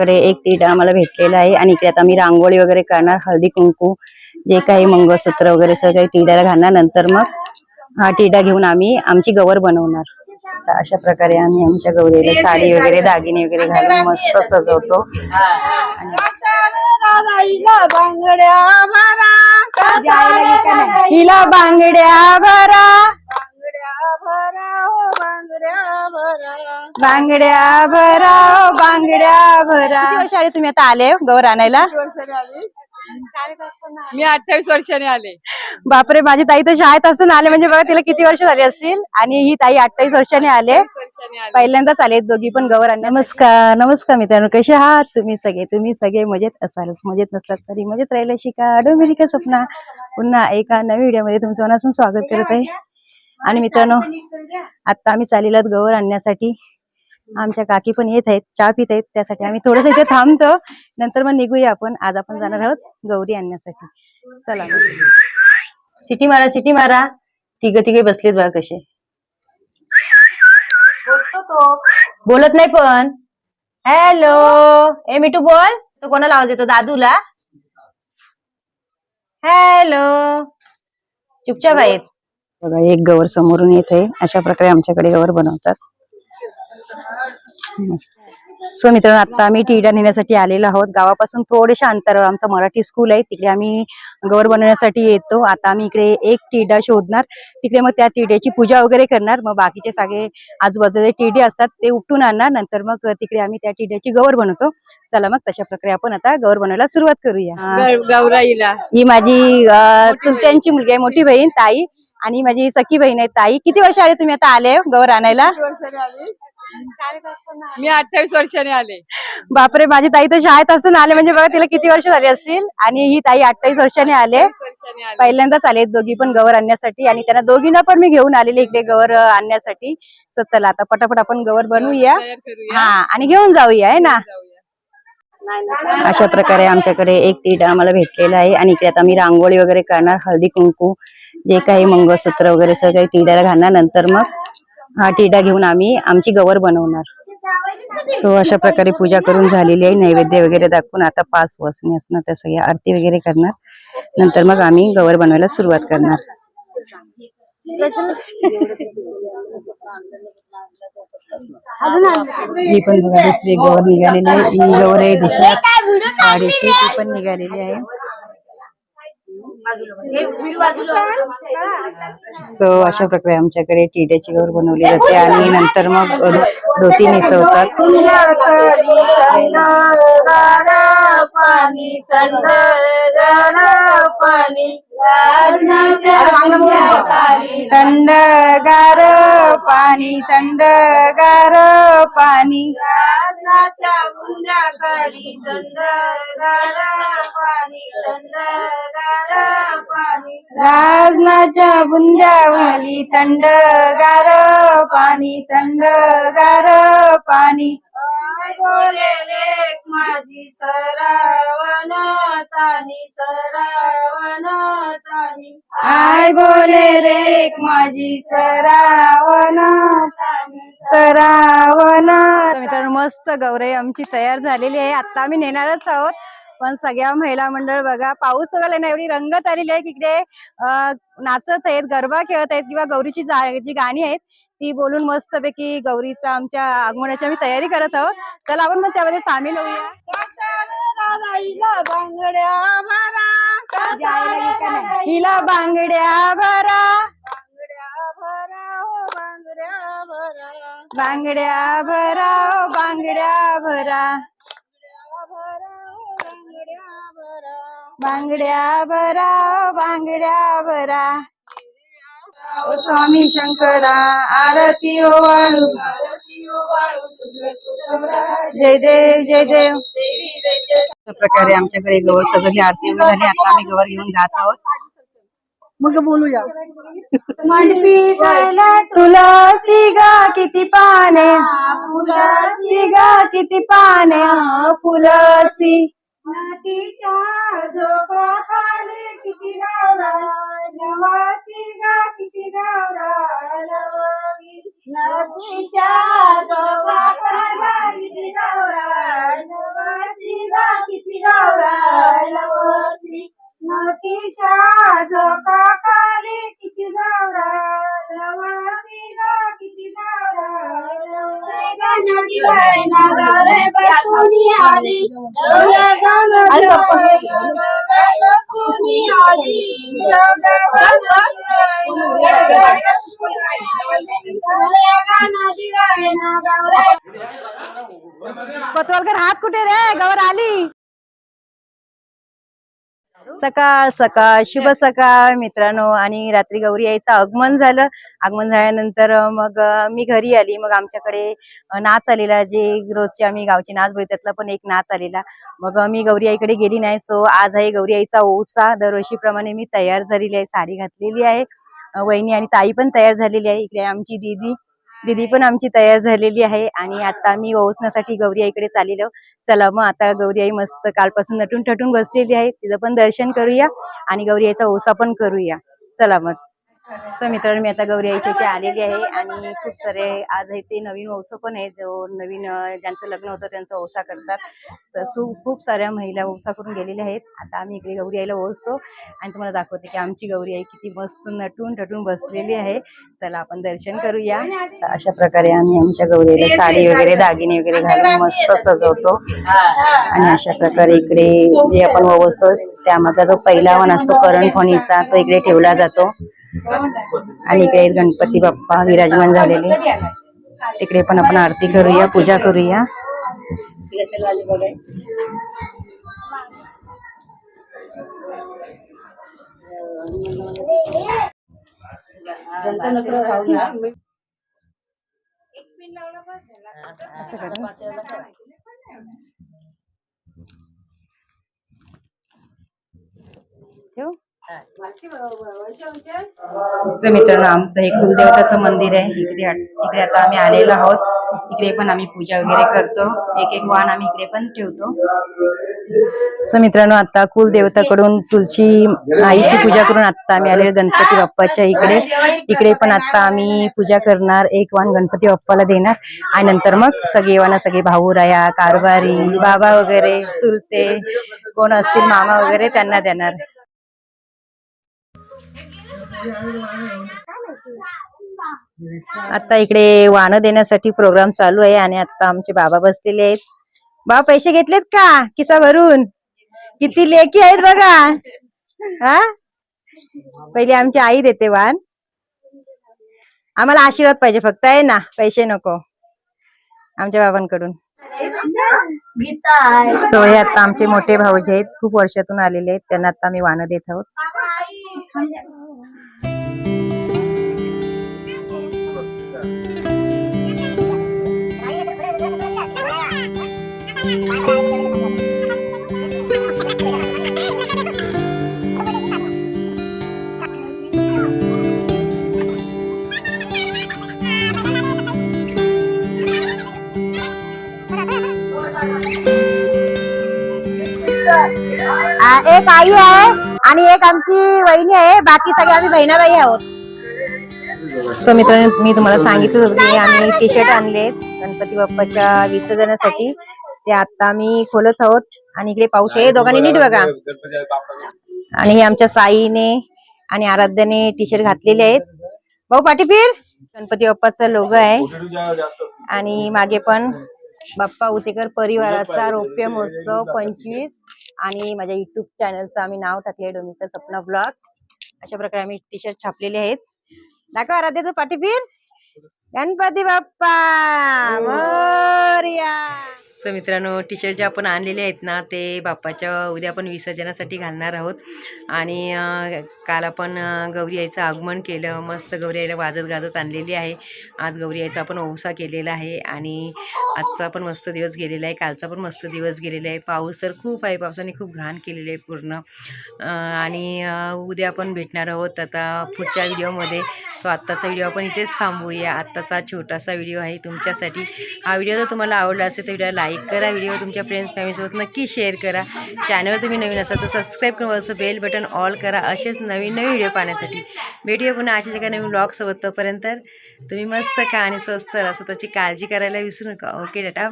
इकडे एक टीड आम्हाला भेटलेला आहे. आणि इकडे आता मी रांगोळी वगैरे करणार हळदी कुंकू जे काही मंगळसूत्र वगैरे सगळं काही टिड्याला घालणार. नंतर मग हा टिडा घेऊन आम्ही आमची गवर बनवणार. अशा प्रकारे आम्ही आमच्या गौरीला साडी वगैरे दागिने वगैरे घालून मस्त सजवतो. हिला बांगड्या भरा. बांगड्या भरा ओ बांगड्या भरा. किती वर्ष आले तुम्ही आता आले गौर आणायला? मी अठ्ठावीस वर्षाने आले. बापरे माझी ताई तर शाळेत असताना आले म्हणजे बघा तिला किती वर्ष झाली असतील? आणि ही ताई अठ्ठावीस वर्षाने आले. वर्षाने आले. पहिल्यांदाच आले दोघी पण गवर आणण्या नमस्कार नमस्कार मित्रांनो कसे आहात? तुम्ही सगळे तुम्ही सगळे मजेत असालच मजेत नसलात तरी मजेत राहिलं शिका. डोमिलिका स्वप्ना. पुन्हा एका नवीन व्हिडिओमध्ये तुमचं मनापासून स्वागत करत. आहे आणि मित्रांनो आता आम्ही चाललेलो आहोत गवर आणण्यासाठी. आमच्या काकी पण येत आहेत चहा पित आहेत त्यासाठी आम्ही थोडस इथे थांबतो. नंतर मग निघूया आपण. आज आपण जाणार आहोत गौरी आणण्यासाठी. चला. सिटी मारा सिटी मारा. तिघ तिघे बसलेत बघा कसे. बोलत नाही पण. हॅलो. ए मिठू बोल. तो कोणाला आवाज येतो? दादूला. हॅलो. चुपचाप आहेत. बघा एक गवर समोरून येत आहे. अशा प्रकारे आमच्याकडे गवर बनवतात. सो मित्रांनो आता आम्ही टिडा नेण्यासाठी आलेलो आहोत. गावापासून थोडेशा अंतरावर आमचं मराठी स्कूल आहे. तिकडे आम्ही गवर बनवण्यासाठी येतो. आता आम्ही इकडे एक टिडा शोधणार. तिकडे मग त्या टिड्याची पूजा वगैरे करणार. मग बाकीचे सगळे आजूबाजूचे टिडे असतात ते उपटून आणणार. नंतर मग तिकडे आम्ही त्या टिड्याची गवर बनवतो. चला मग तशा प्रकारे आपण आता गवर बनवायला सुरुवात करूया. गौ- गौराईला. ही माझी चुलत्यांची मुलगी आहे मोठी बहीण ताई. आणि माझी सखी बहीण आहे ताई. किती वर्ष आले तुम्ही आता आले? गवर आणायला? मी अठ्ठावीस वर्षाने आले. बापरे माझी ताई तर शाळेत असताना आले म्हणजे बघा तिला किती वर्ष झाली असतील? आणि ही ताई अठ्ठावीस वर्षाने आले. वर्षाने आले. पहिल्यांदाच आले दोघी पण गवर आणण्यासाठी. आणि त्यांना दोघींना पण मी घेऊन आलेले इकडे गवर आणण्यासाठी. सो चला आता पटापट आपण गवर बनवूया. तयार करूया. हा आणि घेऊन जाऊया आहे ना? जाऊया. अशा प्रकारे आमच्याकडे एक टीड आम्हाला भेटलेला आहे. आणि इकडे आता मी रांगोळी वगैरे करणार हळदी कुंकू. जे काही मंगळसूत्र वगैरे सगळं काही टिड्याला घालणार नंतर मग हा टिडा घेऊन आम्ही आमची गवर बनवणार. सो अशा प्रकारे पूजा करून झालेली आहे. नैवेद्य वगैरे दाखवून आता पाच वसनी असणार त्या सगळ्या आरती वगैरे करणार. नंतर मग आम्ही गवर बनवायला सुरुवात करणार. ही पण बघा दुसरी गवर निघालेली आहे. ही गवर आहे दुसऱ्या गाडीची ती पण निघालेली आहे. सो अशा प्रकारे आमच्याकडे टिड्याची गवर बनवली जाते आणि नंतर मग धोती नेसवतात. थंडगार पाणी थंडगार पाणी. राजनाच्या बुंद्यावली थंडगार पाणी थंडगार पाणी. माझी सरावण तानी सरावण तानी. आय बोले रे माझी सरावण सरावण मित्रांनो मस्त गौरई आमची तयार झालेली आहे. आता आम्ही नेणारच आहोत. पण सगळ्या महिला मंडळ बघा पाऊस वगैरे नाही एवढी रंगत आलेली आहे की इकडे अं, नाचत आहेत गरबा खेळत आहेत किंवा गौरीची जा- गाणी आहेत ती बोलून मस्तपैकी गौरीचा आमच्या आगमनाची आम्ही तयारी करत आहोत. चला आपण मग त्यामध्ये सामील होऊया. हिला बांगड्या भरा बांगड्या भरा हो बांगड्या भरा बांगड्या भरा. ओ बांगड्या भरा बांगड्या भरा. ओ बांगड्या भरा ओ स्वामी शंकरा आरती ओ वाळू. जय देव जय देव अशा प्रकारे आमच्याकडे गवर सजवली आरती वगैरे झाली. आता आम्ही गवर घेऊन जात आहोत. मग बोलूया. तुलसी गा. किती पाने? तुलसी गा किती पाने? फुलसी. नदीच्या झोपाखाली किती गावरा नवासी गा किती गावरा नवासी नदीच्या झोपाखाली किती गावरा कोतवालकर हात कुठे रे? गवर आली. सकाळ सकाळ शुभ सकाळ मित्रांनो. आणि रात्री गौरी यायचं आगमन झालं. आगमन झाल्यानंतर मग मी घरी आली. मग आमच्याकडे नाच आलेला. जे रोजचे आम्ही गावचे नाच बोलतो त्यातला पण एक नाच आलेला. मग मी गौरी आईकडे गेली नाही. सो आज आहे गौरी आईचा ओसा. दरवर्षीप्रमाणे मी तयार झालेली आहे. साडी घातलेली आहे. वहिनी आणि ताई पण तयार झालेली आहे. इकडे आमची दीदी. दीदी पण आमची तयार झालेली आहे आणि आता मी ओसण्यासाठी गौरी आईकडे चाललेलो. चला मग आता गौरी आई मस्त कालपासून नटून ठटून बसलेली आहे. तिचं पण दर्शन करूया आणि गौरी आईचा ओसा पण करूया. चला मग. सो मित्रांनो मी आता गौरी आईच्या इथे आलेली आहे आणि खूप सारे आज आहे ते नवीन ओसं पण आहे जो नवीन ज्यांचं लग्न होतं त्यांचा ओसा करतात. तर सो खूप साऱ्या महिला ओसा करून गेलेल्या आहेत. आता आम्ही इकडे गौरी आईला ओसतो आणि तुम्हाला दाखवते की आमची गौरी आई किती मस्त नटून नटून बसलेली आहे. चला आपण दर्शन करूया. अशा प्रकारे आम्ही आमच्या गौरीला साडी वगैरे दागिने वगैरे घालून मस्त सजवतो. आणि अशा प्रकारे इकडे जे आपण ओवसतो त्यामागचा जो पहिला वन असतो करण फोणीचा तो इकडे ठेवला जातो. आणि इकडे गणपती बाप्पा विराजमान झालेले. तिकडे पण आपण आरती करूया पूजा करूया. असं करा मित्रांनो आमचं हे कुलदेवताचं मंदिर आहे. इकडे इकडे आता आम्ही आलेलो आहोत. इकडे पण आम्ही पूजा वगैरे करतो. एक एक वाण आम्ही इकडे पण ठेवतो. सो मित्रांनो आता कुलदेवताकडून तुलची आईची पूजा करून आता आम्ही आलेलो गणपती बाप्पाच्या इकडे. इकडे पण आता आम्ही पूजा करणार. एक वाण गणपती बाप्पाला देणार. आणि नंतर मग सगळे वाण सगळे भाऊ राया कारभारी बाबा वगैरे चुलते कोण असतील मामा वगैरे त्यांना देणार. आता इकडे वाण देण्यासाठी प्रोग्राम चालू आहे आणि आता आमचे बाबा बसलेले आहेत. बाबा पैसे घेतलेत का? किसा भरून? किती लेखी आहेत बघा. हा? पहिली आमची आई देते वाण. आम्हाला आशीर्वाद पाहिजे फक्त आहे ना? पैसे नको. आमच्या बाबांकडून. सो हे आता आमचे मोठे भाऊजे आहेत. खूप वर्षातून आलेले आहेत. त्यांना आता आम्ही वाण देत आहोत. एक आई आहे आणि एक आमची वहिनी आहे. बाकी सगळे आम्ही बहिणाबाई आहोत. सो मित्रांनो मी तुम्हाला सांगितलं होतं की आम्ही टी शर्ट आणले गणपती बाप्पाच्या विसर्जनासाठी. ते आता आम्ही खोलत आहोत आणि इकडे पाऊस आहे. दोघांनी नीट बघा. आणि हे आमच्या साईने आणि आराध्याने टी शर्ट घातलेले आहेत. भाऊ पाठीफिर गणपती बाप्पाचा लोगो आहे. आणि मागे पण बाप्पा उतेकर परिवाराचा रौप्य महोत्सव पंचवीस. आणि माझ्या युट्यूब चॅनलचं आम्ही नाव टाकले डोमिका सपना ब्लॉग अशा प्रकारे आम्ही टी शर्ट छापलेले आहेत. दाखवा आराध्याचं पाठीफिर गणपती बाप्पा! मोरया! सो मित्रांनो टी शर्ट जे आपण आणलेले आहेत ना ते बाप्पाच्या उद्या आपण विसर्जनासाठी घालणार आहोत. आणि काल आपण गौरी आईचं आगमन केलं. मस्त गौरी आईला वाजत गाजत आणलेली आहे. आज गौरी आईचा आपण ओसा केलेला आहे आणि आजचा पण मस्त दिवस गेलेला आहे. कालचा पण मस्त दिवस गेलेला आहे. पाऊस तर खूप आहे. पावसाने खूप घाण केलेली आहे पूर्ण. आणि उद्या आपण भेटणार आहोत. आता पुढच्या व्हिडिओमध्ये. सो आत्ताचा व्हिडिओ आपण इथेच थांबूया. आत्ताचा छोटासा व्हिडिओ आहे तुमच्यासाठी. हा व्हिडिओ जर तुम्हाला आवडला असेल तर व्हिडिओ लाईक करा. व्हिडिओ तुमच्या फ्रेंड्स फॅमिलीसोबत नक्की शेअर करा. चॅनलवर तुम्ही नवीन असाल तर सबस्क्राईब करून बेल बटन ऑल करा. असेच नवीन नवीन व्हिडिओ पाहण्यासाठी. भेटूया पुन्हा अशाच एका नवीन ब्लॉगसोबत तोपर्यंत. तुम्ही मस्त खा आणि स्वस्त स्वतःची काळजी करायला विसरू नका. Okay data